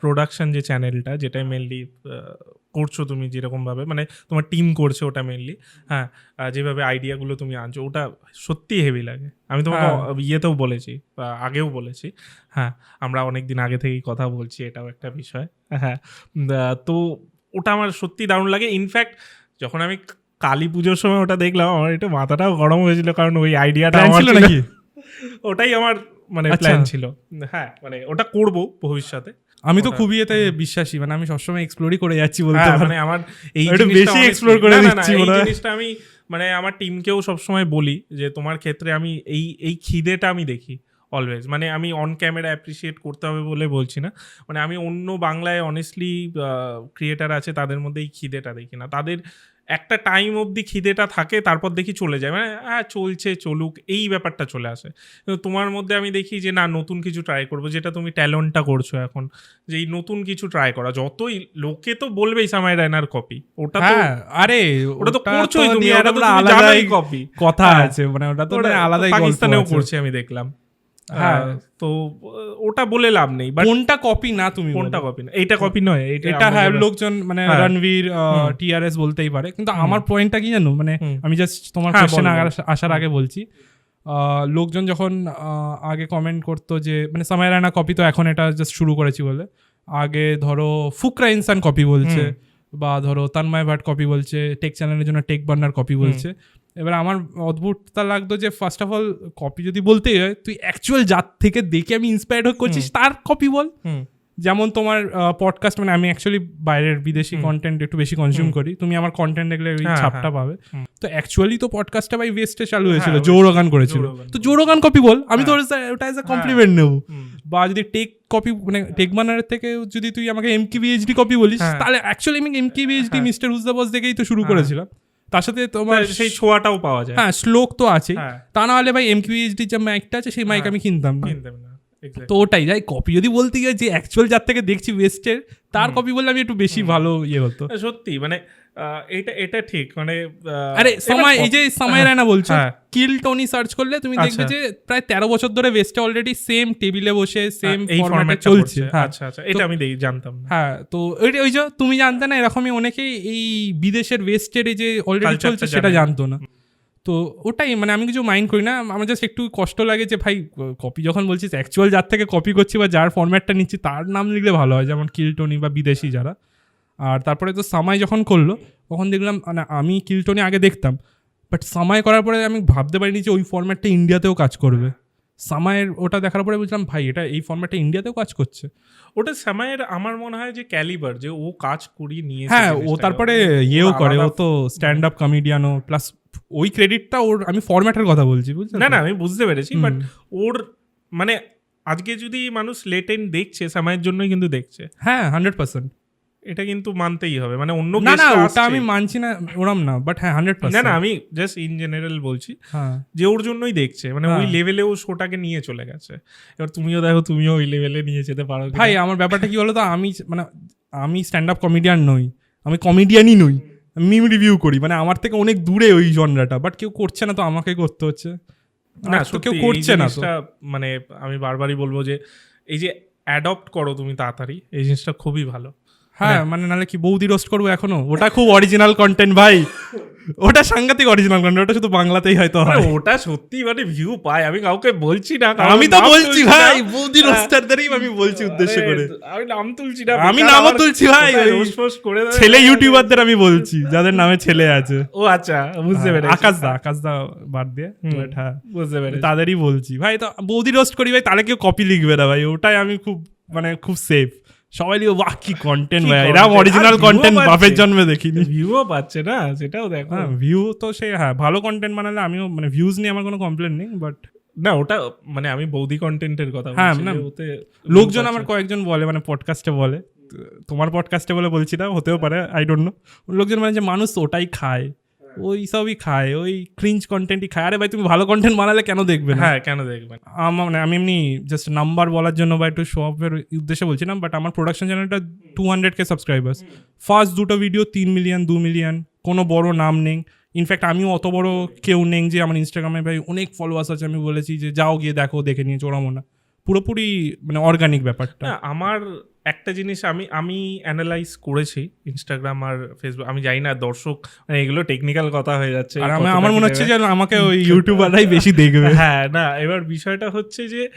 Production যে চ্যানেলটা যেটা মেনলি করছ তুমি যেরকমভাবে মানে তোমার টিম করছে ওটা মেনলি হ্যাঁ যেভাবে আইডিয়াগুলো তুমি আনছো ওটা সত্যি হেভি লাগে আমি তোমাকে হ্যাঁ। ইয়েতেও বলেছি বা আগেও বলেছি হ্যাঁ আমরা অনেক দিন আগে থেকেই কথা বলছি এটাও একটা বিষয় হ্যাঁ তো ওটা আমার সত্যি দারুণ লাগে ইনফ্যাক্ট যখন আমি কালী পুজোর সময় ওটা দেখলাম আমার একটু মাথাটাও গরম হয়েছিল কারণ ওই আইডিয়াটা আমার নাকি? ওটাই আমার মানে আচ্ছা। প্ল্যান ছিল হ্যাঁ মানে ওটা করব ভবিষ্যতে আমি তো খুবই এতে বিশ্বাসী মানে আমি সবসময় এক্সপ্লোরই করে যাচ্ছি বলতে হ্যাঁ, মানে আমার এই বেশি এক্সপ্লোর করে দিচ্ছি এই জিনিসটা আমি মানে আমার টিমকেও সবসময় বলি যে তোমার ক্ষেত্রে আমি এই এই খিদেটা আমি দেখি অলওয়েজ মানে আমি অন ক্যামেরা অ্যাপ্রিসিয়েট করতে হবে বলে বলছি না। মানে আমি অন্য বাংলায় অনেস্টলি ক্রিয়েটার আছে তাদের মধ্যে এই খিদেটা দেখি না। তাদের একটা টাইম অবধি খিদেটা থাকে তারপর দেখি চলে যায়। মানে হ্যাঁ চলছে চলুক। এই ব্যাপারটা চলে আসে। কিন্তু তোমার মধ্যে আমি দেখি যে না নতুন কিছু ট্রাই করব। যেটা তুমি ট্যালেন্টটা করছ এখন যে এই নতুন কিছু ট্রাই করা। যতই লোকে তো বলবেই সামাই রায়নার কপি ওটা তো হ্যাঁ আরে ওটা তো করছোই তুমি। ওটা তো আলাদাই কপি কথা হ্যাঁ। আছে মানে ওটা তো আলাদাই পাকিস্তানেও করছে আমি দেখলাম। হ্যাঁ। হ্যাঁ তো ওটা বলে লাভ নেই বাট কোনটা কপি না তুমি কোনটা কপি না? এইটা কপি নয় এটা হ্যাঁ লোকজন মানে হ্যাঁ। রণবীর। টিআরএস বলতেই পারে কিন্তু আমার পয়েন্টটা কি জানো? মানে আমি জাস্ট তোমার হ্যাঁ, কোশ্চেন বলো। আসার আগে বলছি। লোকজন যখন আগে কমেন্ট করতো যে মানে সময় রায়না কপি তো এখন এটা জাস্ট শুরু করেছি বলে। আগে ধরো ফুকরা ইনসান কপি বলছে বা ধরো তন্ময় ভাট কপি বলছে টেক চ্যানেলের জন্য টেক বার্নার কপি বলছে। এবার আমার অদ্ভুততা লাগতো যে ফার্স্ট অফ অল কপি যদি বলতেই হয় তুই অ্যাকচুয়াল জাত থেকে দেখে আমি ইন্সপায়ার্ড হয়ে করছিস তার কপি বল যেমন তোমার পডকাস্ট মানে আমি অ্যাকচুয়ালি বাইরের বিদেশি। কন্টেন্ট একটু বেশি কনজিউম করি তুমি আমার কন্টেন্ট দেখলে ওই হ্যাঁ, ছাপটা হ্যাঁ। পাবে তো অ্যাকচুয়ালি তো পডকাস্টটা ভাই ওয়েস্টে চালু হয়েছিল হ্যাঁ, জোরগান করেছিল তো জোরগান কপি বল আমি তো। ওটা এজ এ কমপ্লিমেন্ট নেব বা যদি টেক কপি মানে টেক বানারের থেকে যদি তুই আমাকে এম কি বিএইচডি কপি বলিস। তাহলে অ্যাকচুয়ালি আমি এম কি বিএইচডি। মিস্টার হুজ বস দেখেই তো শুরু। করেছিলাম তার সাথে তোমার সেই ছোঁয়াটাও পাওয়া যায়। হ্যাঁ শ্লোক তো আছে। হ্যাঁ। তা না হলে ভাই এম কিউ এইচডি যে মাইকটা আছে সেই মাইক হ্যাঁ। আমি কিনতাম না। কিনতে না তো ওটাই যাই কপি যদি বলতে গিয়ে যে অ্যাকচুয়াল যার থেকে দেখছি ওয়েস্টের তার কপি বললে আমি একটু বেশি ভালো ইয়ে হতো। সত্যি মানে এটা এটা ঠিক মানে আরে সময় এই যে সময় রায়না বলছো হ্যাঁ। কিল টনি সার্চ করলে তুমি দেখবে আচ্ছা। যে প্রায় তেরো বছর ধরে ওয়েস্টে অলরেডি সেম টেবিলে বসে সেম হ্যাঁ, এই ফরম্যাটে চলছে। হ্যাঁ। আচ্ছা আচ্ছা এটা আমি দেখি জানতাম হ্যাঁ তো ওই ওই যে তুমি জানতে না এরকমই অনেকেই এই বিদেশের ওয়েস্টের এই যে অলরেডি চলছে সেটা জানতো না। তো ওটাই মানে আমি কিছু মাইন্ড করি না আমার জাস্ট একটু কষ্ট লাগে যে ভাই কপি যখন বলছিস অ্যাকচুয়াল যার থেকে কপি করছি বা যার ফরম্যাটটা নিচ্ছি তার নাম লিখলে ভালো হয়। যেমন কিলটনি বা বিদেশি যারা। আর তারপরে তো সামাই যখন করল তখন দেখলাম মানে আমি কিলটনি আগে দেখতাম বাট সামাই করার পরে আমি ভাবতে পারিনি যে ওই ফর্ম্যাটটা ইন্ডিয়াতেও কাজ করবে। সামাইয়ের ওটা দেখার পরে বুঝলাম ভাই এটা এই ফরম্যাটটা ইন্ডিয়াতেও কাজ করছে। ওটা সময়ের আমার মনে হয় যে ক্যালিবার যে ও কাজ করিয়ে নিয়ে হ্যাঁ ও তারপরে ইয়েও করে ও তো স্ট্যান্ড আপ কমেডিয়ানও প্লাস ওই ক্রেডিটটা ওর আমি ফরম্যাটের কথা বলছি বুঝলি না না আমি বুঝতে পেরেছি বাট ওর মানে আজকে যদি মানুষ লেটেন দেখছে সময়ের জন্যই কিন্তু দেখছে। হ্যাঁ হান্ড্রেড পার্সেন্ট এটা কিন্তু মানতেই হবে। মানে অন্য না না ওটা আমি মানছি না ওরম না বাট হ্যাঁ হান্ড্রেড না না আমি জাস্ট ইন জেনারেল বলছি হ্যাঁ। যে ওর জন্যই দেখছে। মানে ওই। লেভেলে ও শোটাকে নিয়ে চলে গেছে। এবার তুমিও দেখো তুমিও ওই লেভেলে নিয়ে যেতে পারো ভাই আমার ব্যাপারটা কি বলতো? আমি মানে আমি স্ট্যান্ড আপ কমেডিয়ান নই। আমি কমেডিয়ানই নই। মিম রিভিউ করি। মানে আমার থেকে অনেক দূরে ওই জনরাটা বাট কেউ করছে না তো আমাকে করতে হচ্ছে। না তো কেউ করছে না তো। মানে আমি বারবারই বলব যে এই যে অ্যাডপ্ট করো তুমি তাড়াতাড়ি এই জিনিসটা খুবই ভালো। হ্যাঁ মানে নাহলে কি বৌদি রোস্ট করব এখনও? ওটা খুব অরিজিনাল কন্টেন্ট ভাই। ওটা সাংঘাতিক অরিজিনাল কন্টেন্ট ওটা শুধু বাংলাতেই হয়তো হয়। ওটা সত্যি মানে ভিউ পায় আমি কাউকে বলছি না আমি তো বলছি ভাই। বৌদি রোস্টারদেরই আমি বলছি উদ্দেশ্য করে। আমি নাম তুলছি না আমি নামও তুলছি ভাই, করে ছেলে ইউটিউবারদের আমি বলছি যাদের নামে ছেলে আছে। ও আচ্ছা বুঝতে পেরেছি। আকাশ দা আকাশ দা বাদ দিয়ে। হ্যাঁ বুঝতে পেরেছি। তাদেরই বলছি। ভাই তো বৌদি রোস্ট করি ভাই তাহলে কেউ কপি লিখবে না ভাই ওটাই আমি খুব মানে খুব সেফ সবাই লিখবে বাহ কি কন্টেন্ট ভাই? এরকম অরিজিনাল কন্টেন্ট। বাপের জন্মে দেখিনি। ভিউও পাচ্ছে না সেটাও দেখো। হ্যাঁ ভিউ তো সে হ্যাঁ ভালো কন্টেন্ট বানালে আমিও মানে ভিউজ নিয়ে আমার কোনো কমপ্লেন নেই বাট না ওটা মানে আমি বৌদি কন্টেন্টের কথা হ্যাঁ, না, ওতে লোকজন আমার কয়েকজন বলে মানে পডকাস্টে বলে তোমার পডকাস্টে বলে বলছি না হতেও পারে আই ডোন্ট নো লোকজন মানে যে মানুষ ওটাই খায়। ওই সবই খায় ওই ক্রিঞ্জ কন্টেন্টই খায়। আরে ভাই তুমি ভালো কন্টেন্ট বানালে কেন দেখবে হ্যাঁ কেন দেখবেন আমার মানে আমি এমনি জাস্ট নাম্বার বলার জন্য বা একটু শো অফের উদ্দেশ্যে বলছিলাম বাট আমার প্রোডাকশন চ্যানেলটা two hundred K subscribers first দুটো ভিডিও তিন মিলিয়ন দু মিলিয়ন কোনো বড় নাম নেই। ইনফ্যাক্ট আমিও অত বড় কেউ নেই যে আমার ইনস্টাগ্রামে ভাই অনেক ফলোয়ার্স আছে আমি বলেছি যে যাও গিয়ে দেখো দেখে নিয়ে চোরামো না পুরোপুরি মানে অর্গানিক ব্যাপারটা। আমার একটা জিনিস আমি আমি অ্যানালাইজ করেছি ইনস্টাগ্রাম আর ফেসবুক আমি জানি না দর্শক মানে এগুলো টেকনিক্যাল কথা হয়ে যাচ্ছে আর আমার মনে হচ্ছে। যে আমাকে ওই ইউটিউবাররাই বেশি দেখবে। হ্যাঁ না এবার বিষয়টা হচ্ছে যে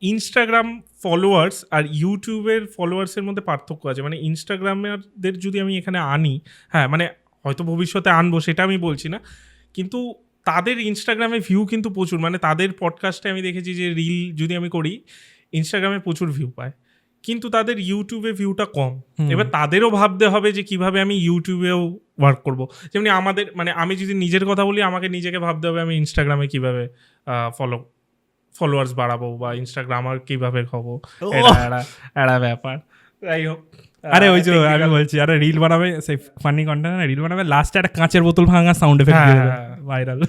ইনস্টাগ্রাম ফলোয়ার্স আর ইউটিউবের ফলোয়ার্সের মধ্যে পার্থক্য আছে। মানে ইনস্টাগ্রামেরদের যদি আমি এখানে আনি হ্যাঁ মানে হয়তো ভবিষ্যতে আনব সেটা আমি বলছি না কিন্তু তাদের ইনস্টাগ্রামে ভিউ কিন্তু প্রচুর। মানে তাদের পডকাস্টে আমি দেখেছি যে রিল যদি আমি করি ইনস্টাগ্রামে প্রচুর ভিউ পায়। কিন্তু তাদের ইউটিউবে ভিউটা কম। এবার তাদেরও ভাবতে হবে যে কীভাবে আমি ইউটিউবেও ওয়ার্ক করব। যেমনি আমাদের মানে আমি যদি নিজের কথা বলি আমাকে নিজেকে ভাবতে হবে আমি ইনস্টাগ্রামে কীভাবে ফলো ফলোয়ার্স বাড়াবো বা ইনস্টাগ্রামার কীভাবে হব। একটা একটা ব্যাপার। যাই হোক আরে ওই যে আমি বলছি আরে রিল বানাবে সেই ফানি কন্টেন্ট রিল বানাবে লাস্টে একটা কাঁচের বোতল ভাঙা সাউন্ড এফেক্ট। ভাইরাল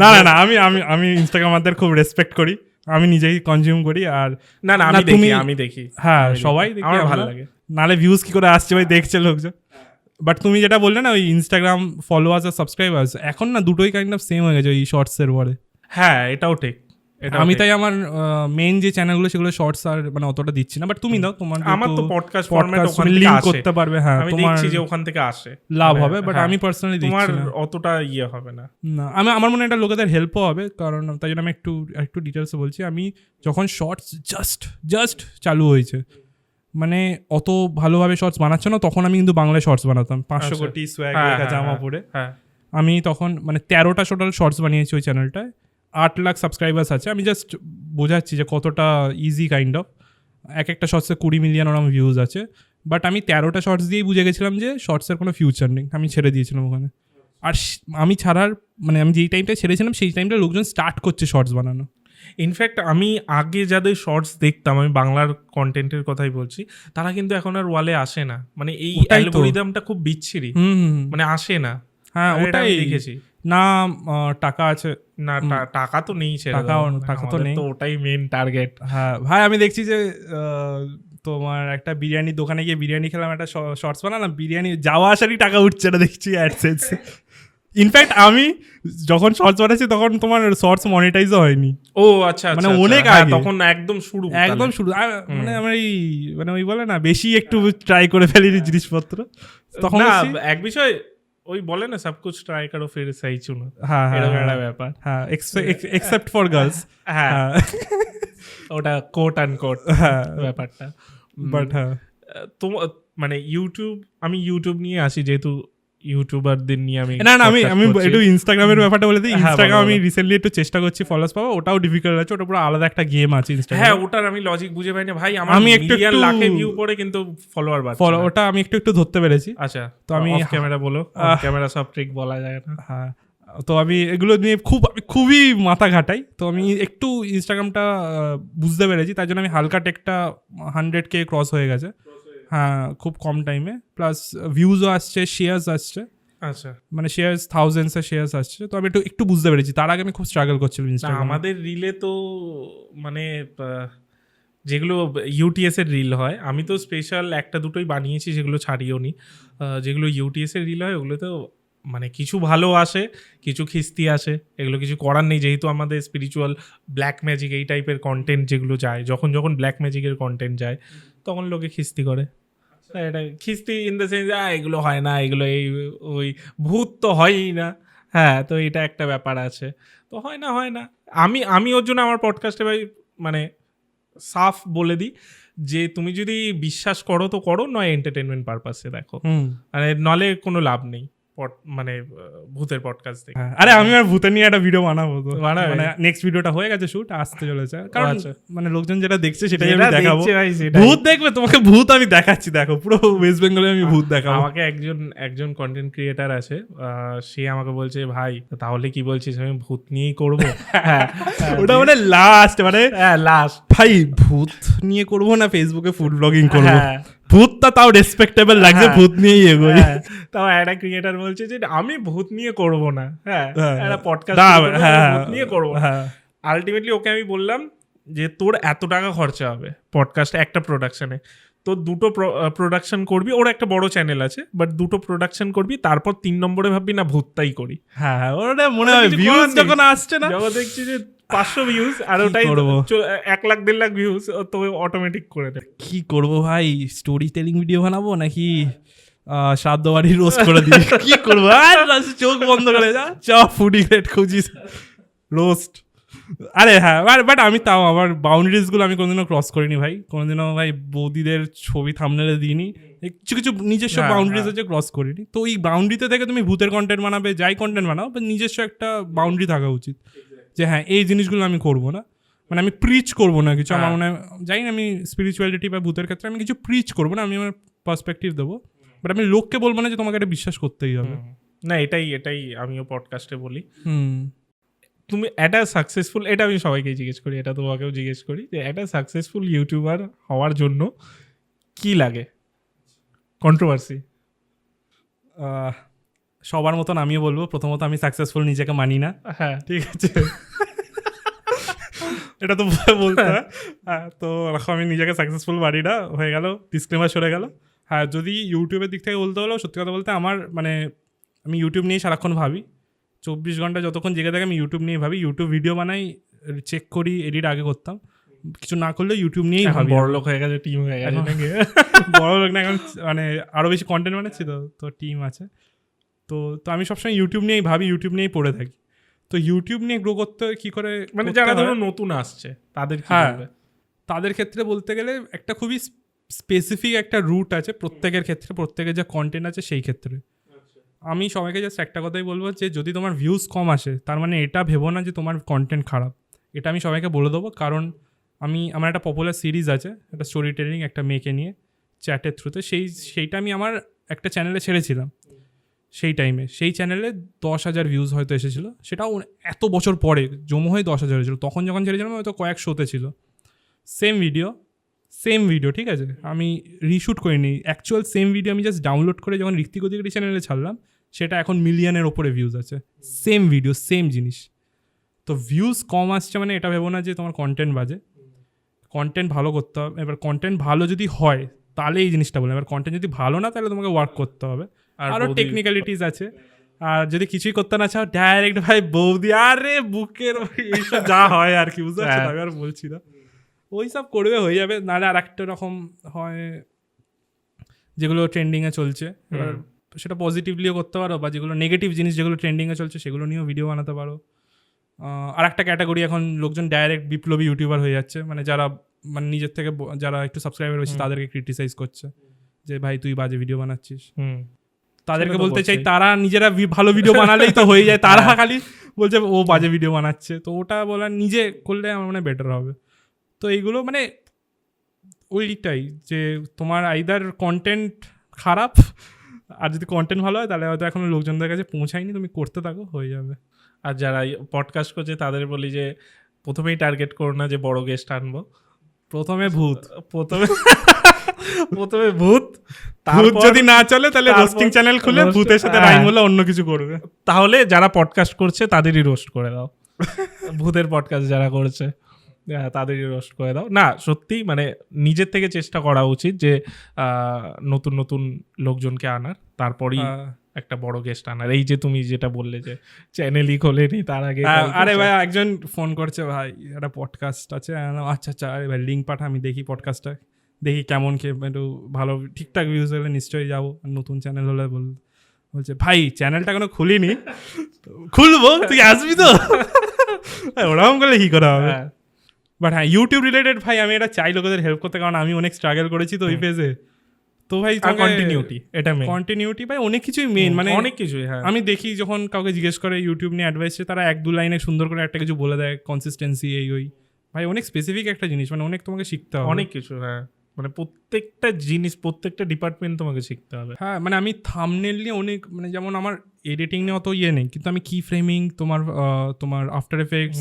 না না না আমি আমি আমি ইনস্টাগ্রামারদের খুব রেসপেক্ট করি। আমি নিজেই কনজিউম করি আর না না আমি দেখি আমি দেখি। হ্যাঁ সবাই দেখি। আমার ভালো লাগে। নালে ভিউজ কি করে আসছে ভাই দেখছে লোকজন। বাট তুমি যেটা বললে না ওই ইনস্টাগ্রাম ফলোয়ার্স আর সাবস্ক্রাইবার্স এখন না দুটোই কাইন্ড অফ সেম হয়ে গেছে ওই শর্টসের পরে। হ্যাঁ এটাও ঠিক। আমি তাই আমার মেইন যে চ্যানেলগুলো সেগুলো শর্টস আর মানে অতটা দিচ্ছি না বাট তুমি দাও তোমার আমার তো পডকাস্ট ফরম্যাট ওখান আসে। করতে পারবে হ্যাঁ আমি দেখছি যে ওখান থেকে আসে। লাভ হবে বাট হ্যাঁ, আমি পার্সোনালি তোমার দিচ্ছি না। অতটা ইয়ে হবে না। না আমি আমার মনে এটা লোকেদের হেল্পও হবে কারণ তাই জন্য আমি একটু একটু ডিটেলসে বলছি আমি যখন শর্টস জাস্ট জাস্ট চালু হয়েছে মানে অত ভালোভাবে শর্টস বানাচ্ছে না তখন আমি কিন্তু বাংলায় শর্টস বানাতাম পাঁচশো আচ্ছা। কোটি সোয়াগ হ্যাঁ, হ্যাঁ, জামা। পরে। আমি তখন মানে তেরোটা টোটাল শর্টস বানিয়েছি ওই চ্যানেলটায় আট লাখ সাবস্ক্রাইবার্স আছে। আমি জাস্ট বোঝাচ্ছি যে কতটা ইজি কাইন্ড অফ এক একটা শর্টসে কুড়ি মিলিয়ন ওরকম ভিউজ আছে। বাট আমি তেরোটা শর্টস দিয়েই বুঝে গেছিলাম যে শর্টসের কোনো ফিউচার নেই। আমি ছেড়ে দিয়েছিলাম ওখানে। আর আমি ছাড়ার মানে আমি যেই টাইমটা ছেড়েছিলাম সেই টাইমটা লোকজন স্টার্ট করছে শর্টস বানানো। ইনফ্যাক্ট আমি আগে যাদের শর্টস দেখতাম আমি বাংলার কন্টেন্টের কথাই বলছি তারা কিন্তু এখন আর ওয়ালে আসে না। মানে এই অ্যালগোরিদমটা খুব বিচ্ছিরি। মানে আসে না। হ্যাঁ ওটাই। দেখেছি। না টাকা আছে। না টাকা তো নেই মানে টাকা তো নেই। তো ওটাই মেন টার্গেট হ্যাঁ ভাই আমি দেখছি যে তোমার একটা বিরিয়ানির দোকানে গিয়ে বিরিয়ানি খেলাম একটা শর্টস বানালাম বিরিয়ানি যাওয়া আসারই টাকা উঠছে না দেখছি অ্যাডসেন্স ইনফ্যাক্ট আমি যখন শর্টস বানাচ্ছি তখন তোমার শর্টস মনিটাইজও হয়নি। ও আচ্ছা আচ্ছা, মানে আচ্ছা। অনেক হ্যাঁ, আগে। তখন একদম শুরু একদম শুরু। মানে আমার এই মানে ওই বলে না বেশি একটু ট্রাই করে ফেলি জিনিসপত্র। তখন এক বিষয় ওই বলে না সব কিছু ট্রাই করো ফির সাই চুনো। হ্যাঁ হ্যাঁ এরকম একটা হ্যাঁ, ব্যাপার। হ্যাঁ এক্সেপ্ট ফর গার্লস হ্যাঁ। ওটা কোট অ্যান্ড কোট ব্যাপারটা। বাট হ্যাঁ। তো মানে ইউটিউব আমি ইউটিউব নিয়ে আসি যেহেতু ইউটিউবারদের নিয়ে আমি না না আমি আমি একটু ইনস্টাগ্রামের ব্যাপারটা বলে দিই। হ্যাঁ, ইনস্টাগ্রাম আমি রিসেন্টলি একটু চেষ্টা করছি ফলোয়ার্স পাবো ওটাও ডিফিকাল্ট আছে ওটা পুরো আলাদা একটা গেম আছে হ্যাঁ ওটার আমি লজিক বুঝে পাই না ভাই আমার আমি একটু লাখে ভিউ পড়ে কিন্তু ফলোয়ার বাড়ছে ফলো ওটা আমি একটু একটু ধরতে পেরেছি। আচ্ছা তো আমি ক্যামেরা বলো। ক্যামেরা সব ট্রিক বলা যায় না। হ্যাঁ তো আমি এগুলো নিয়ে খুব আমি খুবই মাথা ঘাটাই। তো আমি একটু ইনস্টাগ্রামটা বুঝতে পেরেছি। তার জন্য আমি হালকা টেকটা হান্ড্রেড কে ক্রস হয়ে গেছে। হ্যাঁ খুব কম টাইমে প্লাস ভিউজও আসছে শেয়ার্স আসছে। আচ্ছা। মানে শেয়ার্স থাউজেন্ডস থাউজেন্ডসের শেয়ার্স আসছে। তো আমি একটু একটু বুঝতে পেরেছি। তার আগে আমি খুব স্ট্রাগল করছিলাম ইনস্টাগ্রাম আমাদের রিলে তো মানে যেগুলো ইউটিএস এর রিল হয় আমি তো স্পেশাল একটা দুটোই বানিয়েছি যেগুলো ছাড়িও নি। যেগুলো ইউটিএস এর রিল হয় ওগুলো তো মানে কিছু ভালো আসে কিছু খিস্তি আসে। এগুলো কিছু করার নেই যেহেতু আমাদের স্পিরিচুয়াল ব্ল্যাক ম্যাজিক এই টাইপের কন্টেন্ট যেগুলো যায় যখন যখন ব্ল্যাক ম্যাজিকের কন্টেন্ট যায় তখন লোকে খিস্তি করে। এটা খিস্তি ইন দ্য সেন্স এগুলো হয় না এগুলো এই ওই ভূত তো হয়ই না। হ্যাঁ তো এটা একটা ব্যাপার আছে। তো হয় না হয় না। আমি আমি ওর জন্য আমার পডকাস্টে ভাই মানে সাফ বলে দিই যে তুমি যদি বিশ্বাস করো তো করো নয় এন্টারটেনমেন্ট পারপাসে দেখো। মানে নলে কোনো লাভ নেই। মানে ভূতের পডকাস্ট দেখে। হ্যাঁ, আরে আমি আর ভূতের নিয়ে একটা ভিডিও বানাবো তো মানে নেক্সট ভিডিওটা হয়ে গেছে শুট আসতে চলেছে। কারণ আচ্ছা। মানে লোকজন যেটা দেখছে সেটাই আমি দেখাবো। ভূত দেখবে? তোমাকে ভূত আমি দেখাচ্ছি দেখো। পুরো ওয়েস্ট বেঙ্গলে আমি ভূত দেখাবো। আমাকে একজন একজন কন্টেন্ট ক্রিয়েটার আছে সে আমাকে বলছে ভাই তাহলে কি বলছিস? আমি ভূত নিয়েই করব? হ্যাঁ ওটা মানে লাস্ট মানে হ্যাঁ লাস্ট ভাই ভূত নিয়ে করব না ফেসবুকে ফুড ব্লগিং করব? হ্যাঁ। ভূতটা তাও রেসপেক্টেবল লাগছে হ্যাঁ। ভূত নিয়েই এগোই। হ্যাঁ, তাও একটা ক্রিয়েটার বলছে যে আমি ভূত নিয়ে করব না হ্যাঁ। একটা পডকাস্ট হ্যাঁ, ভূত নিয়ে করব আলটিমেটলি ওকে আমি বললাম যে তোর এত টাকা খরচা হবে পডকাস্ট একটা প্রোডাকশনে তো দুটো প্রোডাকশন করবি ওর একটা বড় চ্যানেল আছে বাট দুটো প্রোডাকশন করবি তারপর তিন নম্বরে ভাববি না ভূতটাই করি। হ্যাঁ হ্যাঁ, ওটা মনে হয় ভিউজ যখন আসছে না। যখন দেখছি যে পাঁচশো ভিউজ আর ওটাই? এক লাখ দেড় লাখ ভিউজ তো অটোমেটিক করে দেয়। কি করব ভাই? স্টোরি টেলিং ভিডিও বানাবো নাকি? শ্রাদ্ধ বাড়ি রোস্ট করে দিই। কি করব? আর চোখ বন্ধ করে যা। চ ফুডি গ্রেড খুঁজিস। রোস্ট আরে হ্যাঁ বাট আমি তাও আমার বাউন্ডারিজগুলো আমি কোনোদিনও ক্রস করিনি ভাই। কোনোদিনও ভাই বৌদিদের ছবি থামনেলে দিইনি। কিছু কিছু নিজস্ব হ্যাঁ, বাউন্ডারিজ হ্যাঁ। আছে ক্রস করিনি। তো এই বাউন্ডারিতে থেকে তুমি ভূতের কন্টেন্ট বানাবে যাই কন্টেন্ট বানাও বা নিজস্ব একটা বাউন্ডারি থাকা উচিত। যে হ্যাঁ এই জিনিসগুলো আমি করব না। মানে আমি প্রিচ করব না কিছু। আমার হ্যাঁ। মনে হয় জানি না আমি স্পিরিচুয়ালিটি বা ভূতের ক্ষেত্রে আমি কিছু প্রিচ করব না আমি আমার পার্সপেক্টিভ দেবো। বাট আমি লোককে বলব না যে তোমাকে এটা বিশ্বাস করতেই হবে। না এটাই এটাই আমিও পডকাস্টে বলি। হুম। তুমি একটা সাকসেসফুল এটা আমি সবাইকে জিজ্ঞেস করি এটা তোমাকেও জিজ্ঞেস করি যে একটা সাকসেসফুল ইউটিউবার হওয়ার জন্য কি লাগে? কন্ট্রোভার্সি সবার মতন আমিও বলব প্রথমত আমি সাকসেসফুল নিজেকে মানি না। হ্যাঁ। ঠিক আছে? এটা তো বলতে হ্যাঁ। তো এখন আমি নিজেকে সাকসেসফুল বাড়ি না হয়ে গেল ডিসক্লেমার সরে গেল। হ্যাঁ যদি ইউটিউবের দিক থেকে বলতে হলো সত্যি কথা বলতে আমার মানে আমি ইউটিউব নিয়ে সারাক্ষণ ভাবি। চব্বিশ ঘণ্টা যতক্ষণ জেগে থাকে আমি ইউটিউব নিয়ে ভাবি। ইউটিউব ভিডিও বানাই চেক করি এডিট আগে করতাম। কিছু না করলে ইউটিউব নিয়েই ভাবি। বড় লোক হয়ে গেছে টিম হয়ে গেছে বড় লোক না এখন মানে আরও বেশি কন্টেন্ট বানাচ্ছি তো তো টিম আছে। তো তো আমি সবসময় ইউটিউব নিয়েই ভাবি ইউটিউব নিয়েই পড়ে থাকি। তো ইউটিউব নিয়ে গ্রো করতে কি করে মানে যারা ধরো নতুন আসছে তাদের হ্যাঁ। তাদের ক্ষেত্রে বলতে গেলে একটা খুবই স্পেসিফিক একটা রুট আছে প্রত্যেকের ক্ষেত্রে প্রত্যেকের যা কন্টেন্ট আছে সেই ক্ষেত্রে। আমি সবাইকে জাস্ট একটা কথাই বলব যে যদি তোমার ভিউজ কম আসে তার মানে এটা ভেবো না যে তোমার কন্টেন্ট খারাপ। এটা আমি সবাইকে বলে দেবো কারণ আমি আমার একটা পপুলার সিরিজ আছে একটা স্টোরি টেলিং একটা মেয়েকে নিয়ে চ্যাটের থ্রুতে সেই সেইটা আমি আমার একটা চ্যানেলে ছেড়েছিলাম। সেই টাইমে সেই চ্যানেলে দশ হাজার ভিউজ হয়তো এসেছিল। সেটাও এত বছর পরে, জমো হয়ে দশ হাজার হয়েছিল। তখন যখন ছেড়েছিলাম, হয়তো কয়েক শোতে ছিল। সেম ভিডিও সেম ভিডিও ঠিক আছে? আমি রিশুট করিনি। অ্যাকচুয়াল সেম ভিডিও আমি জাস্ট ডাউনলোড করে যখন ঋত্বিক অধিকারী চ্যানেলে ছাড়লাম, সেটা এখন মিলিয়নের ওপরে ভিউজ আছে। সেম ভিডিও সেম জিনিস। তো ভিউজ কম আসছে মানে এটা ভেবো না যে তোমার কন্টেন্ট বাজে। কন্টেন্ট ভালো করতে হবে। এবার কন্টেন্ট ভালো যদি হয় তাহলে এই জিনিসটা বলে এবার কন্টেন্ট যদি ভালো না তাহলে তোমাকে ওয়ার্ক করতে হবে। আর আরও টেকনিক্যালিটিস আছে। আর যদি কিছুই করতে না চাও ডাইরেক্ট ভাই বৌদি আরে বুকের এইসব যা হয় আর কি বুঝতে পারছ। আমি আর বলছি না। ওই সব করবে হয়ে যাবে। নাহলে আর একটা রকম হয় যেগুলো ট্রেন্ডিংয়ে চলছে। এবার সেটা পজিটিভলিও করতে পারো বা যেগুলো নেগেটিভ জিনিস যেগুলো ট্রেন্ডিংয়ে চলছে সেগুলো নিয়েও ভিডিও বানাতে পারো। আর একটা ক্যাটাগরি এখন লোকজন ডাইরেক্ট বিপ্লবী ইউটিউবার হয়ে যাচ্ছে। মানে যারা মানে নিজের থেকে যারা একটু সাবস্ক্রাইবার বেশি তাদেরকে ক্রিটিসাইজ করছে। যে ভাই তুই বাজে ভিডিও বানাচ্ছিস। তাদেরকে বলতে চাই তারা নিজেরা ভালো ভিডিও বানালেই তো হয়ে যায়। তারা হ্যাঁ। খালি বলছে ও বাজে ভিডিও বানাচ্ছে। তো ওটা বলার নিজে করলে আমার মনে বেটার হবে। তো এইগুলো মানে ওইটাই যে তোমার আইদার কন্টেন্ট খারাপ আর যদি কন্টেন্ট ভালো হয় তাহলে হয়তো এখন লোকজনদের কাছে পৌঁছায়নি। তুমি করতে থাকো হয়ে যাবে। আর যারা পডকাস্ট করছে তাদের বলি যে প্রথমেই টার্গেট করো না যে বড় গেস্ট আনব। প্রথমে ভূত। প্রথমে প্রথমে ভূত ভূত যদি না চলে তাহলে রোস্টিং চ্যানেল খুলে ভূতের সাথে হ্যাঁ। রাইম হলে অন্য কিছু করবে। তাহলে যারা পডকাস্ট করছে তাদেরই রোস্ট করে দাও। ভূতের পডকাস্ট যারা করছে হ্যাঁ, তাদেরই রোস্ট করে দাও। না সত্যি মানে নিজের থেকে চেষ্টা করা উচিত যে আহ, নতুন নতুন লোকজনকে আনার। তারপরেই হ্যাঁ। একটা বড় গেস্ট আনার। এই যে তুমি যেটা বললে যে চ্যানেলই খোলেনি তার আগে হ্যাঁ, আরে। ভাই একজন ফোন করছে ভাই একটা পডকাস্ট আছে। আচ্ছা আচ্ছা আরে ভাই লিঙ্ক পাঠা আমি দেখি পডকাস্টটা দেখি কেমন কে একটু ভালো ঠিকঠাক ভিউজ হলে নিশ্চয়ই যাব। আর নতুন চ্যানেল হলে বল বলছে ভাই চ্যানেলটা কোনো খুলিনি। খুলবো? তুই আসবি তো? হ্যাঁ, ওরকম করলে কি করা হবে? হ্যাঁ, বাট হ্যাঁ ইউটিউব রিলেটেড ভাই আমি এটা চাই লোকেদের হেল্প করতে কারণ আমি অনেক স্ট্রাগল করেছি তো ওই পেজে তো ভাই কন্টিনিউটি এটা মেন কন্টিনিউটি ভাই অনেক কিছুই মেন মানে অনেক কিছুই হ্যাঁ। আমি দেখি যখন কাউকে জিজ্ঞেস করে ইউটিউব নিয়ে অ্যাডভাইস তারা এক দু লাইনে সুন্দর করে একটা কিছু বলে দেয় কনসিস্টেন্সি এই ওই। ভাই অনেক স্পেসিফিক একটা জিনিস মানে অনেক তোমাকে শিখতে হবে। অনেক কিছু হ্যাঁ। মানে প্রত্যেকটা জিনিস প্রত্যেকটা ডিপার্টমেন্ট তোমাকে শিখতে হবে। হ্যাঁ মানে আমি থামনেল নিয়ে অনেক মানে যেমন আমার এডিটিং নিয়ে অত ইয়ে নেই কিন্তু আমি কি ফ্রেমিং তোমার তোমার আফটার এফেক্টস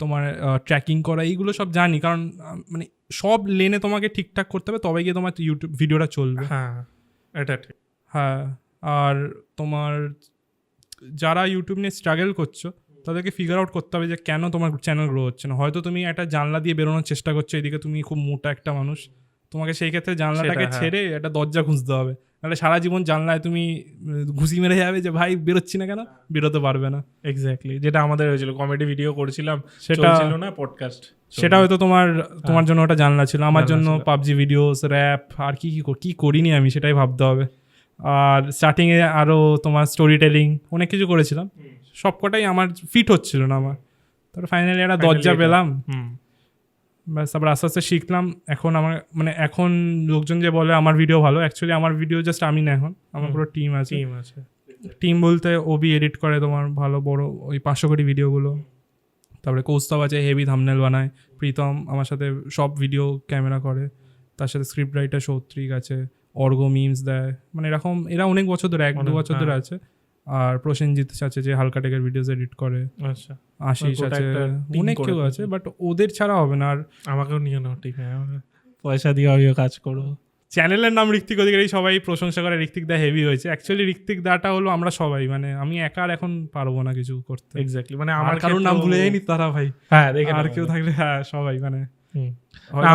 তোমার ট্র্যাকিং করা এইগুলো সব জানি। কারণ মানে সব লেনে তোমাকে ঠিকঠাক করতে হবে তবে গিয়ে তোমার ইউটিউব ভিডিওটা চলবে। হ্যাঁ এটা ঠিক। হ্যাঁ আর তোমার যারা ইউটিউব নিয়ে স্ট্রাগল করছ তাদেরকে ফিগার আউট করতে হবে যে কেন তোমার চ্যানেল গ্রো হচ্ছে না। হয়তো তুমি একটা জানলা দিয়ে বেরোনোর চেষ্টা করছ এদিকে তুমি খুব মোটা একটা মানুষ। তোমাকে সেই ক্ষেত্রে জানলাটাকে হ্যাঁ। ছেড়ে একটা দরজা খুঁজতে হবে। নাহলে সারা জীবন জানলায় তুমি ঘুষি মেরে যাবে যে ভাই বেরোচ্ছি না কেন? বেরোতে পারবে না। এক্স্যাক্টলি যেটা আমাদের হয়েছিল কমেডি ভিডিও করেছিলাম সেটা ছিল না পডকাস্ট সেটা হয়তো তোমার তোমার জন্য ওটা জানলা ছিল। আমার জন্য পাবজি ভিডিওস র্যাপ আর কি কি কি করিনি আমি সেটাই ভাবতে হবে। আর স্টার্টিংয়ে আরও তোমার স্টোরি টেলিং অনেক কিছু করেছিলাম। সবকটাই আমার ফিট হচ্ছিল না আমার। তারপর ফাইনালি একটা দরজা পেলাম। ব্যাস তারপর আস্তে আস্তে শিখলাম। এখন আমার মানে এখন লোকজন যে বলে আমার ভিডিও ভালো অ্যাকচুয়ালি আমার ভিডিও জাস্ট আমি না এখন। আমার পুরো টিম আছে। টিম আছে। টিম বলতে ওবি এডিট করে তোমার ভালো বড় ওই পাঁচশো কোটি ভিডিওগুলো তারপরে কৌস্তব আছে হেভি থামনেল বানায়। প্রীতম আমার সাথে সব ভিডিও ক্যামেরা করে। তার সাথে স্ক্রিপ্ট রাইটার সৌত্রিক আছে অর্গো মিমস দেয়। মানে এরকম এরা অনেক বছর ধরে এক দু বছর ধরে হ্যাঁ। আছে। আর প্রসেনজিৎ আছে যে হালকা টেকের ভিডিওস এডিট করে। আচ্ছা। আশিস আছে অনেক কেউ আছে বাট ওদের ছাড়া হবে না। আর আমাকেও নিয়ে নাও টিমে পয়সা দিয়ে আমিও কাজ করব। চ্যানেলের নাম ঋত্বিক অধিকারী সবাই প্রশংসা করে। ঋত্বিক দা হেভি হয়েছে। অ্যাকচুয়ালি ঋত্বিক দাটা হলো আমরা সবাই মানে আমি একা আর এখন পারব না কিছু করতে। এক্স্যাক্টলি মানে আমার কারোর নাম ভুলে যায়নি তারা ভাই। হ্যাঁ দেখে আর কেউ থাকলে হ্যাঁ সবাই মানে।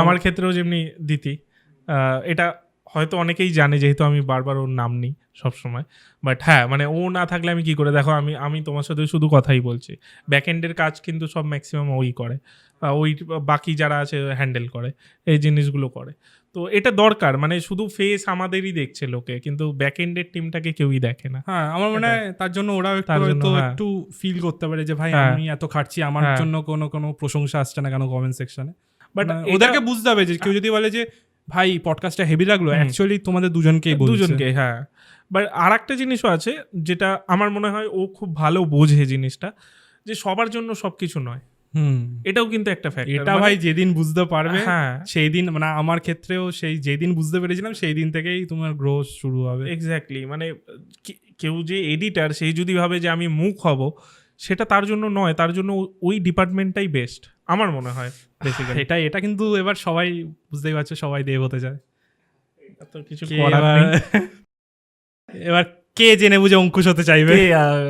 আমার ক্ষেত্রেও যেমনি দিতি এটা হয়তো অনেকেই জানে যেহেতু আমি বারবার ওর নাম নিই সবসময়। বাট হ্যাঁ মানে ও না থাকলে আমি কি করে? দেখো আমি আমি তোমার সাথে শুধু কথাই বলছি। ব্যাক এন্ডের কাজ কিন্তু সব ম্যাক্সিমাম ওই করে। ওই বাকি যারা আছে হ্যান্ডেল করে এই জিনিসগুলো করে। তো এটা দরকার মানে শুধু ফেস আমাদেরই দেখছে লোকে কিন্তু ব্যাক এন্ডের টিমটাকে কেউই দেখে না। হ্যাঁ আমার মনে হয় তার জন্য ওরাও একটু হ্যাঁ। একটু ফিল করতে পারে যে ভাই হ্যাঁ। আমি এত খাটছি আমার হ্যাঁ। জন্য কোনো কোনো প্রশংসা আসছে না কেন কমেন্ট সেকশনে বাট ওদেরকে বুঝতে হবে যে কেউ যদি বলে যে ভাই পডকাস্টটা হেভি লাগল। অ্যাকচুয়ালি তোমাদের দুজনকেই দুজনকে হ্যাঁ। বাট আর একটা জিনিসও আছে যেটা আমার মনে হয় ও খুব ভালো বোঝে জিনিসটা যে সবার জন্য সবকিছু নয়। হুম। এটাও কিন্তু একটা ফ্যাক্ট এটা ভাই যেদিন বুঝতে পারবে হ্যাঁ। সেই দিন মানে আমার ক্ষেত্রেও সেই যেদিন বুঝতে পেরেছিলাম সেই দিন থেকেই তোমার গ্রোথ শুরু হবে। এক্স্যাক্টলি মানে কেউ যে এডিটার সেই যদি ভাবে যে আমি মুখ হব সেটা তার জন্য নয় তার জন্য ওই ডিপার্টমেন্টটাই বেস্ট আমার মনে হয় বেসিক্যালি এটা এটা কিন্তু এবার সবাই বুঝতেই পারছে সবাই দেব হতে চায় তো কিছু করার এবার কে জেনে বুঝে অঙ্কুশ হতে চাইবে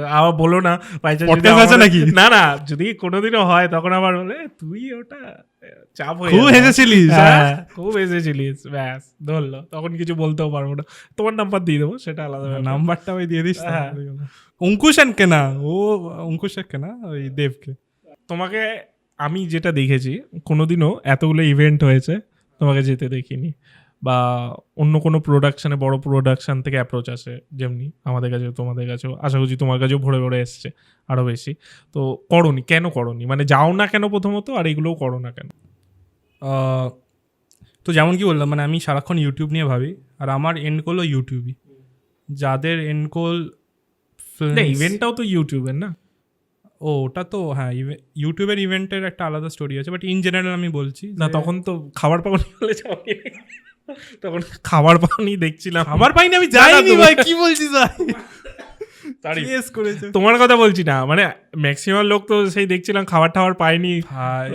আবার বলো না আছে নাকি? না না যদি কোনোদিনও হয় তখন আবার বলে তুই ওটা চাপ হয়ে খুব। হেসেছিলিস হ্যাঁ? হ্যাঁ, খুব এসেছিলিস ব্যাস ধরলো তখন কিছু বলতেও পারব না তোমার নাম্বার দিয়ে দেবো সেটা আলাদা নাম্বারটা ওই দিয়ে দিস হ্যাঁ। অঙ্কুশের কেনা ও অঙ্কুশের কেনা ওই দেবকে। তোমাকে আমি যেটা দেখেছি কোনোদিনও এতগুলো ইভেন্ট হয়েছে তোমাকে যেতে দেখিনি। বা অন্য কোনো প্রোডাকশানে বড় প্রোডাকশান থেকে অ্যাপ্রোচ আসে যেমনি আমাদের কাছে তোমাদের কাছেও। আশা করছি তোমার কাছেও ভরে ভরে এসছে আরও বেশি। তো করনি কেন করনি? মানে যাও না কেন প্রথমত আর এগুলোও করো না কেন? তো যেমন কি বললাম মানে আমি সারাক্ষণ ইউটিউব নিয়ে ভাবি আর আমার এন্ড করল ইউটিউবই যাদের এন্ড কোল না ইভেন্টটাও তো ইউটিউবের না? ও ওটা তো হ্যাঁ ইউটিউবের ইভেন্টের একটা আলাদা স্টোরি আছে বাট ইন জেনারেল আমি বলছি না তখন তো খাবার পাওনি বলে তখন খাবার পাওনি দেখছিলাম। আমার পাইনি আমি যাইনি ভাই কি বলছিস ভাই? করেছে। তোমার কথা বলছি না মানে ম্যাক্সিমাম লোক তো সেই দেখছিলাম খাবার টাবার পায়নি। হ্যাঁ।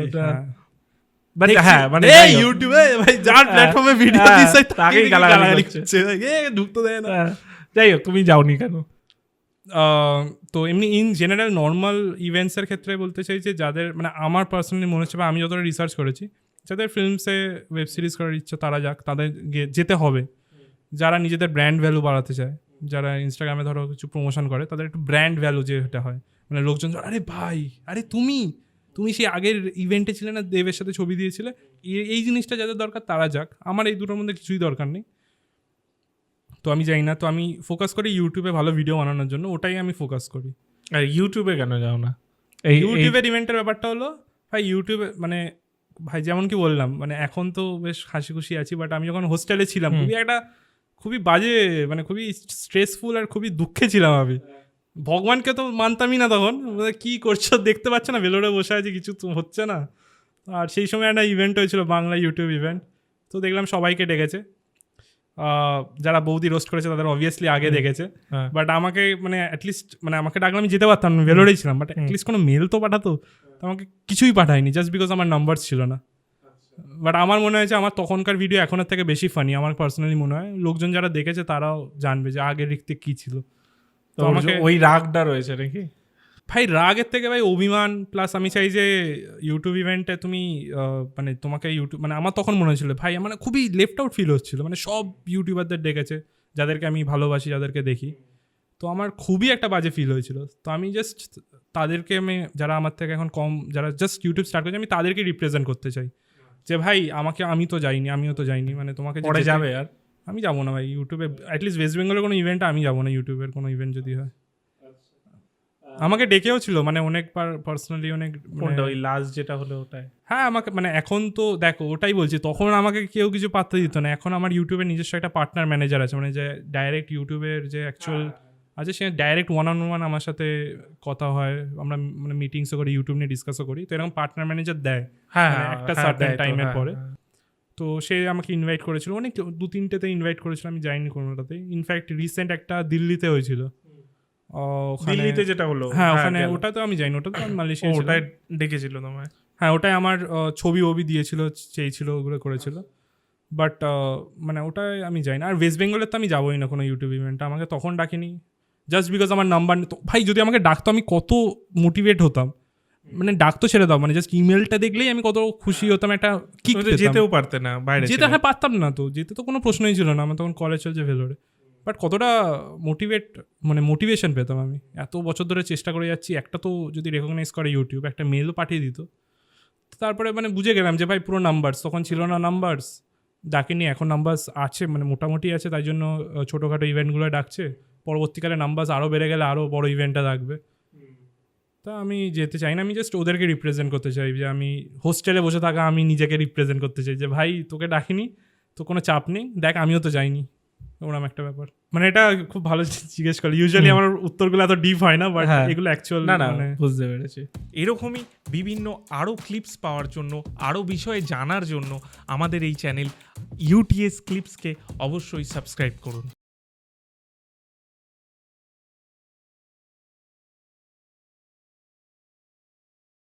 হ্যাঁ মানে যাই হোক। ইউটিউবে ভাই যার প্ল্যাটফর্মে ভিডিও হ্যাঁ, তাকেই গালাগালি করছে। করছে। ঢুকতে দেয় না। হ্যাঁ, যাই হোক তুমি যাওনি কেন? তো এমনি ইন জেনারেল নর্মাল ইভেন্টসের ক্ষেত্রে বলতে চাই যে যাদের মানে আমার পার্সোনালি মনে হচ্ছে বা আমি যতটা রিসার্চ করেছি, যাদের ফিল্মসে ওয়েব সিরিজ করার ইচ্ছা তারা যাক, তাদের যেতে হবে। যারা নিজেদের ব্র্যান্ড ভ্যালু বাড়াতে চায়, যারা ইনস্টাগ্রামে ধরো কিছু প্রমোশন করে, তাদের একটু ব্র্যান্ড ভ্যালু যেটা হয়। মানে লোকজন আরে ভাই, আরে তুমি তুমি সেই আগের ইভেন্টে ছিলে না, দেবের সাথে ছবি দিয়েছিলে? এই জিনিসটা যাদের দরকার তারা যাক। আমার এই দুটোর মধ্যে কিছুই দরকার নেই। তো আমি যাই না তো আমি ফোকাস করি ইউটিউবে ভালো ভিডিও বানানোর জন্য ওটাই আমি ফোকাস করি। আর ইউটিউবে কেন যাও না? এই ইউটিউবের ইভেন্টের ব্যাপারটা হলো ভাই ইউটিউবে মানে ভাই যেমন কি বললাম মানে এখন তো বেশ হাসি খুশি আছি বাট আমি যখন হোস্টেলে ছিলাম খুবই একটা খুবই বাজে মানে খুবই স্ট্রেসফুল আর খুবই দুঃখে ছিলাম আমি। ভগবানকে তো মানতামই না তখন কি করছ দেখতে পাচ্ছ না ভেলোরে বসে আছি কিছু তো হচ্ছে না। আর সেই সময় একটা ইভেন্ট হয়েছিল বাংলা ইউটিউব ইভেন্ট তো দেখলাম সবাইকে ডেকেছে। যারা বৌদি রোস্ট করেছে তাদের অবভিয়াসলি আগে দেখেছে। হ্যাঁ। বাট আমাকে মানে অ্যাটলিস্ট মানে আমাকে ডাকলে আমি যেতে পারতাম ভেলোরেই ছিলাম। বাট। অ্যাটলিস্ট কোনো মেল তো পাঠাতো? আমাকে কিছুই পাঠায়নি জাস্ট বিকজ আমার নাম্বার ছিল না। বাট আমার মনে হয়েছে আমার তখনকার ভিডিও এখনের থেকে বেশি ফানি আমার পার্সোনালি মনে হয়। লোকজন যারা দেখেছে তারাও জানবে যে আগের ঋক্তিক কী ছিল। তো আমাকে ওই রাগটা রয়েছে নাকি? ভাই রাগের থেকে ভাই অভিমান প্লাস আমি চাই যে ইউটিউব ইভেন্টে তুমি মানে তোমাকে ইউটিউব মানে আমার তখন মনে হয়েছিল ভাই মানে খুবই লেফট আউট ফিল হচ্ছিল। মানে সব ইউটিউবারদের ডেকেছে যাদেরকে আমি ভালোবাসি যাদেরকে দেখি। তো আমার খুবই একটা বাজে ফিল হয়েছিল। তো আমি জাস্ট তাদেরকে আমি যারা আমার থেকে এখন কম যারা জাস্ট ইউটিউব স্টার্ট করেছে আমি তাদেরকে রিপ্রেজেন্ট করতে চাই। যে ভাই আমাকে আমি তো যাইনি আমিও তো যাইনি মানে তোমাকে পরে যাবে আর? আমি যাব না ভাই ইউটিউবে অ্যাটলিস্ট ওয়েস্ট বেঙ্গলের কোনো ইভেন্টে আমি যাব না ইউটিউবের কোনো ইভেন্ট যদি হয়। আমাকে ডেকেও ছিল মানে অনেক পার্সোনালি অনেক মানে- কোনটা ওই লাস্ট যেটা হলো ওটাই হ্যাঁ আমাকে মানে এখন তো দেখো ওটাই বলছি তখন আমাকে কেউ কিছু পাত্তা দিত না এখন আমার ইউটিউবের নিজস্ব একটা পার্টনার ম্যানেজার আছে মানে যে ডাইরেক্ট ইউটিউবের যে অ্যাকচুয়াল আছে সে ডাইরেক্ট ওয়ান অন ওয়ান আমার সাথে কথা হয় আমরা মানে মিটিংসও করি ইউটিউব নিয়ে ডিসকাসও করি তো এরকম পার্টনার ম্যানেজার দেয় হ্যাঁ মানে হ্যাঁ, একটা হ্যাঁ, তো, time এর হ্যাঁ, পরে। হ্যাঁ। তো সে আমাকে ইনভাইট করেছিল অনেক দু তিনটেতে ইনভাইট করেছিল আমি যাইনি কোনোটাতে ইনফ্যাক্ট রিসেন্ট একটা দিল্লিতে হয়েছিল ওখানে- দিল্লিতে যেটা হলো। হ্যাঁ ওখানে ওটা তো আমি যাইনি ওটা তো আমি মালয়েশিয়া ওটাই ডেকেছিল তোমায়? হ্যাঁ ওটাই আমার ছবি ওবি দিয়েছিল চেয়েছিল ওগুলো করেছিল। বাট মানে ওটাই আমি যাই না আর ওয়েস্ট বেঙ্গলের তো আমি যাবোই না কোনো ইউটিউব ইভেন্টে আমাকে তখন ডাকিনি। জাস্ট বিকজ আমার নাম্বার ভাই যদি আমাকে ডাকতো আমি কত মোটিভেট হতাম। মানে ডাকতো ছেড়ে দাও মানে জাস্ট ইমেলটা দেখলেই আমি কত খুশি হতাম একটা কি যেতেও পারতে না বাইরে যেতে হ্যাঁ পারতাম না তো যেতে তো কোনো প্রশ্নই ছিল না আমার তখন কলেজ চলছে ভেলোরে। বাট কতটা মোটিভেট মানে মোটিভেশন পেতাম আমি। এত বছর ধরে চেষ্টা করে যাচ্ছি, একটা তো যদি রেকগনাইজ করে ইউটিউব একটা মেলও পাঠিয়ে দিত। তারপরে মানে বুঝে গেলাম যে ভাই পুরো নাম্বারস তখন ছিল না নাম্বারস ডাকেনি এখন নাম্বারস আছে মানে মোটামুটি আছে, তাই জন্য ছোটোখাটো ইভেন্টগুলো ডাকছে। পরবর্তীকালে নাম্বারস আরও বেড়ে গেলে আরও বড় ইভেন্টটা থাকবে তা আমি যেতে চাই না, আমি জাস্ট ওদেরকে রিপ্রেজেন্ট করতে চাই, যে আমি হোস্টেলে বসে থাকা আমি নিজেকে রিপ্রেজেন্ট করতে চাই, যে ভাই তোকে ডাকিনি, তো কোনো চাপ নেই, দেখ আমিও তো যাইনি। ওরকম একটা ব্যাপার। মানে এটা খুব ভালো জিজ্ঞেস করে ইউজুয়ালি আমার উত্তরগুলো এত ডিপ হয় না বাট হ্যাঁ। এগুলো অ্যাকচুয়াল না না মানে বুঝতে পেরেছি। এরকমই বিভিন্ন আরও ক্লিপস পাওয়ার জন্য আরও বিষয়ে জানার জন্য আমাদের এই চ্যানেল ইউটিএস ক্লিপসকে অবশ্যই সাবস্ক্রাইব করুন।